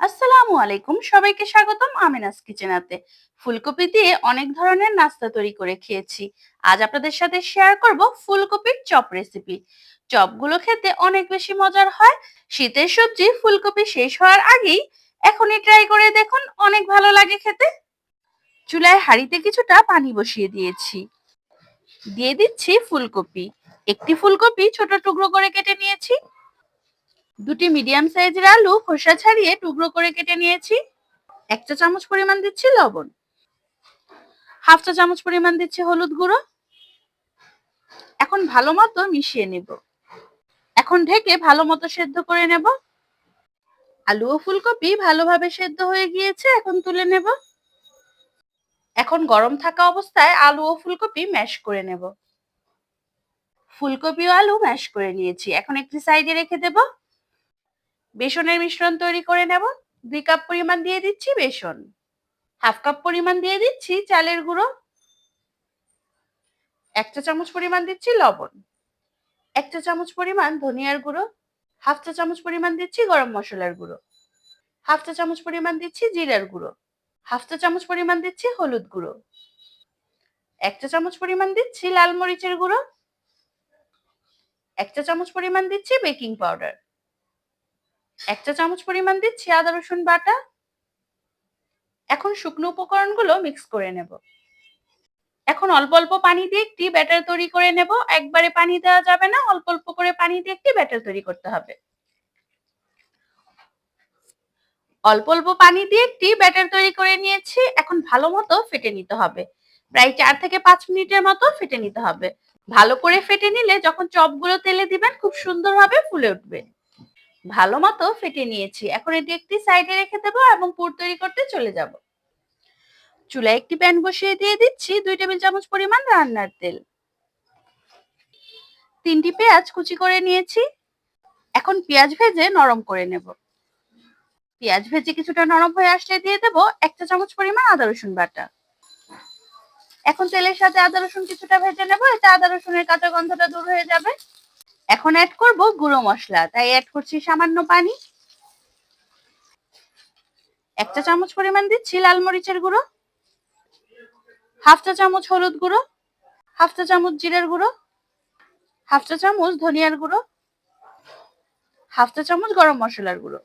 আসসালামু আলাইকুম। সবাইকে স্বাগতম আমিনাস কিচেনাতে ফুলকপি দিয়ে অনেক ধরনের নাস্তা তৈরি করে খেয়েছি। আজ আপনাদের সাথে শেয়ার করব ফুলকপির চপ রেসিপি চপগুলো খেতে অনেক বেশি মজার হয়। শীতের সবজি ফুলকপি শেষ হওয়ার আগেই এখনই ট্রাই করে দেখুন অনেক ভালো লাগে খেতে। চুলায় হাঁড়িতে কিছুটা পানি বসিয়ে দিয়েছি। দিয়ে দিচ্ছি ফুলকপি। একটি ফুলকপি ছোট টুকরো করে কেটে নিয়েছি। দুটি মিডিয়াম সাইজের আলু খোসা ছাড়িয়ে টুকরো করে কেটে নিয়েছি। এক চা চামচ পরিমাণ দিচ্ছি লবণ। হাফ চা চামচ পরিমাণ দিচ্ছি হলুদ গুঁড়ো। এখন ভালো মতো মিশিয়ে নেব। এখন ঢেকে ভালো মতো সেদ্ধ করে নেব। আলু ও ফুলকপি ভালোভাবে সেদ্ধ হয়ে গিয়েছে, এখন তুলে নেব। এখন গরম থাকা অবস্থায় আলু ও ফুলকপি ম্যাশ করে নেব। ফুলকপি ও আলু ম্যাশ করে নিয়েছি। এখন একটি সাইডে রেখে দেবো। বেসনের মিশ্রণ তৈরি করে নেব। দুই কাপ পরিমাণ দিয়ে দিচ্ছি বেসন। হাফ কাপ পরিমাণ দিয়ে দিচ্ছি চালের গুঁড়ো। এক চা চামচ পরিমাণ দিচ্ছি লবণ। এক চা চামচ পরিমাণ ধনিয়ার গুঁড়ো। হাফ চা চামচ পরিমাণ দিচ্ছি গরম মশলার গুঁড়ো। হাফ চা চামচ পরিমাণ দিচ্ছি জিরার গুঁড়ো। হাফ চা চামচ পরিমাণ দিচ্ছি হলুদ গুঁড়ো। এক চা চামচ পরিমাণ দিচ্ছি লাল মরিচের গুঁড়ো। এক চা চামচ পরিমাণ দিচ্ছি বেকিং পাউডার। এক চা চামচ পরিমাণ দিচ্ছি আদা, রসুন বাটা। এখন শুকনো উপকরণগুলো মিক্স করে নেব। এখন অল্প অল্প পানি দিয়ে একটি ব্যাটার তৈরি করে নেব। একবারে পানি দেওয়া যাবে না, অল্প অল্প করে পানি দিয়ে একটি ব্যাটার তৈরি করতে হবে। অল্প অল্প পানি দিয়ে একটি ব্যাটার তৈরি করে নিয়েছি। এখন ভালো মতো ফেটে নিতে হবে। প্রায় চার থেকে পাঁচ মিনিটের মতো ফেটে নিতে হবে। ভালো করে ফেটে নিলে যখন চপগুলো তেলে দিবেন, খুব সুন্দরভাবে ফুলে উঠবে। ভালো মতো ফেটে নিয়েছি। এখন এটি একটি সাইডে রেখে দেবো এবং পুর তৈরি করতে চলে যাব। চুলায় একটি প্যান বসিয়ে দিয়ে দিচ্ছি দুই টেবিল চামচ পরিমাণ রান্নার তেল। তিনটি পেঁয়াজ কুচি করে নিয়েছি। এখন পেঁয়াজ ভেজে নরম করে নেব। পেঁয়াজ ভেজে কিছুটা নরম হয়ে আসলে দিয়ে দেবো একটা চামচ পরিমাণ আদা, রসুন বাটা। এখন তেলের সাথে আদা, রসুন কিছুটা ভেজে নেব। এতে আদা, রসুনের কাঁচা গন্ধটা দূর হয়ে যাবে। এখন অ্যাড করব গুঁড়ো মশলা। তাই অ্যাড করছি সামান্য পানি। এক চা চামচ পরিমাণ দিচ্ছি লাল মরিচের গুঁড়ো। হাফ চা চামচ হলুদ গুঁড়ো। হাফ চা চামচ জিরের গুঁড়ো। হাফ চা চামচ ধনিয়ার গুঁড়ো। হাফ চা চামচ গরম মশলার গুঁড়ো।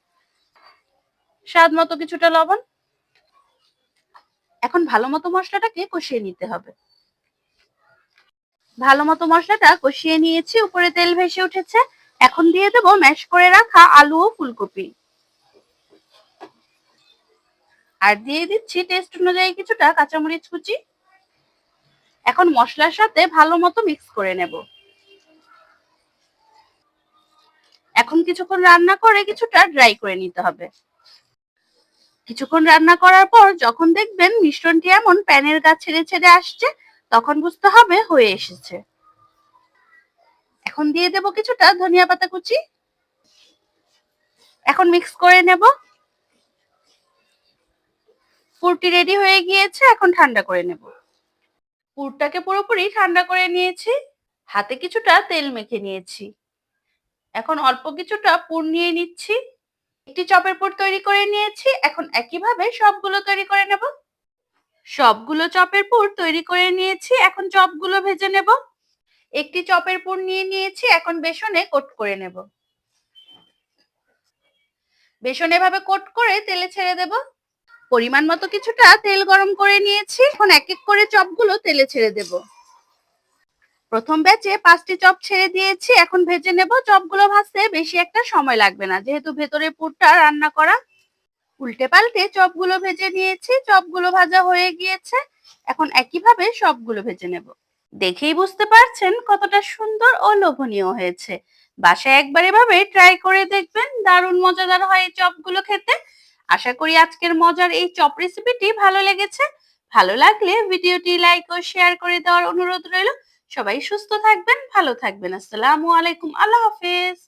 স্বাদ মতো কিছুটা লবণ। এখন ভালো মতো মশলাটাকে কষিয়ে নিতে হবে। ভালো মতো মশলাটা কষিয়ে নিয়েছি, উপরে তেল ভেসে উঠেছে। এখন দিয়ে দেবো ম্যাশ করে রাখা আলু ও ফুলকপি। আর দিয়ে দিচ্ছি টেস্ট অনুযায়ী কিছুটা কাঁচামরিচ কুচি। এখন মশলার সাথে ভালো মতো মিক্স করে নেব। এখন কিছুক্ষণ রান্না করে কিছুটা ড্রাই করে নিতে হবে। কিছুক্ষণ রান্না করার পর যখন দেখবেন মিশ্রণটি এমন প্যানের গা ছেড়ে ছেড়ে আসছে তখন বুঝতে হবে হয়ে এসেছে। এখন দিয়ে দেব কিছুটা ধনিয়া পাতা কুচি। এখন মিক্স করে নেব। পুরটি রেডি হয়ে গিয়েছে, এখন ঠান্ডা করে নেব। পুরটাকে পুরোপুরি ঠান্ডা করে নিয়েছি। হাতে কিছুটা তেল মেখে নিয়েছি। এখন অল্প কিছুটা পুর নিয়ে নিচ্ছি। একটি চপের পুর তৈরি করে নিয়েছি। এখন একইভাবে সবগুলো তৈরি করে নেব। সবগুলো চপের পুর তৈরি করে নিয়েছি, এখন চপগুলো ভেজে নেব। একটি চপের পুর নিয়ে নিয়েছি, এখন বেসনে কোট করে নেব। বেসন এভাবে কোট করে তেলে ছেড়ে দেব। পরিমাণ মতো কিছুটা তেল গরম করে নিয়েছি, এখন এক এক করে চপগুলো তেলে ছেড়ে দেব। প্রথম ব্যাচে পাঁচটি চপ ছেড়ে দিয়েছি, এখন ভেজে নেব। চপগুলো ভাজতে বেশি একটা সময় লাগবে না, যেহেতু ভেতরে পুরটা রান্না করা উল্টে পাল্টে চপগুলো ভেজে নিয়েছি, চপগুলো ভাজা হয়ে গিয়েছে। এখন একইভাবে সবগুলো ভেজে নেব। দেখেই বুঝতে পারছেন কতটা সুন্দর ও লোভনীয় হয়েছে। বাসায় একবার এভাবে ট্রাই করে দেখবেন, দারুণ মজাদার হয় এই চপগুলো খেতে। আশা করি আজকের মজার এই চপ রেসিপিটি ভালো লেগেছে। ভালো লাগলে ভিডিওটি লাইক ও শেয়ার করে দেওয়ার অনুরোধ রইল। সবাই সুস্থ থাকবেন, ভালো থাকবেন। আসসালামু আলাইকুম, আল্লাহ হাফেজ।